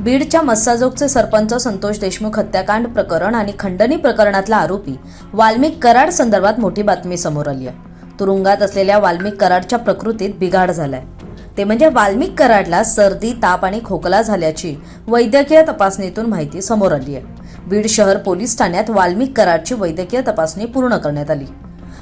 बीडच्या मस्साजोगचे सरपंच संतोष देशमुख हत्याकांड प्रकरण आणि खंडणी प्रकरणातला आरोपी वाल्मिक कराड संदर्भात मोठी बातमी समोर आली आहे. तुरुंगात असलेल्या वाल्मिक कराडच्या प्रकृतीत बिघाड झालाय. ते म्हणजे वाल्मिक कराडला सर्दी ताप आणि खोकला झाल्याची वैद्यकीय तपासणीतून माहिती समोर आली आहे. बीड शहर पोलीस ठाण्यात वाल्मिक कराडची वैद्यकीय तपासणी पूर्ण करण्यात आली.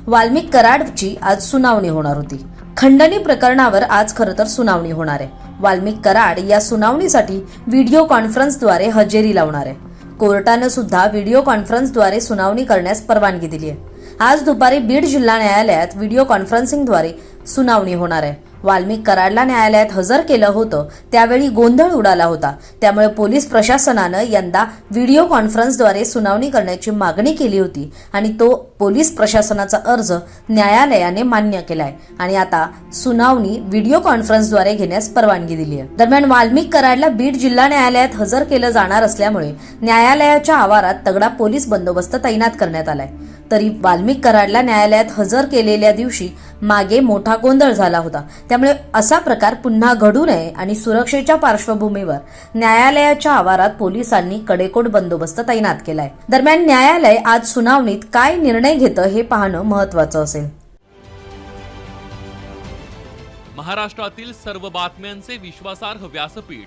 वाल्मिक कराडची आज सुनावणी होणार होती. खंडणी प्रकरणावर आज खरं तर सुनावणी होणार आहे. वाल्मिक कराड या सुनावणीसाठी व्हिडिओ कॉन्फरन्सद्वारे हजेरी लावणार आहे. कोर्टानं सुद्धा व्हिडिओ कॉन्फरन्सद्वारे सुनावणी करण्यास परवानगी दिली आहे. आज दुपारी बीड जिल्हा न्यायालयात व्हिडिओ कॉन्फरन्सिंगद्वारे सुनावणी होणार आहे. वाल्मिक कराडला न्यायालयात हजर केलं होतं. त्यावेळी गोंधळ उडाला होता. त्यामुळे पोलीस प्रशासनानं यंदा व्हिडिओ कॉन्फरन्सद्वारे सुनावणी करण्याची मागणी केली होती आणि तो पोलीस प्रशासनाचा अर्ज न्यायालयाने मान्य केलाय. आणि आता सुनावणी व्हिडिओ कॉन्फरन्सद्वारे घेण्यास परवानगी दिली आहे. दरम्यान वाल्मिक कराडला बीड जिल्हा न्यायालयात हजर केलं जाणार असल्यामुळे न्यायालयाच्या आवारात तगडा पोलीस बंदोबस्त तैनात करण्यात आलाय. तरी वाल्मिक कराडला न्यायालयात हजर केलेल्या दिवशी मागे मोठा गोंधळ झाला होता. त्यामुळे असा प्रकार पुन्हा घडू नये आणि सुरक्षेच्या पार्श्वभूमीवर न्यायालयाच्या आवारात पोलिसांनी कडेकोट बंदोबस्त तैनात केलाय. दरम्यान न्यायालय आज सुनावणीत काय निर्णय घेतं हे पाहणं महत्वाचं असेल. महाराष्ट्रातील सर्व बातम्यांचे विश्वासार्ह व्यासपीठ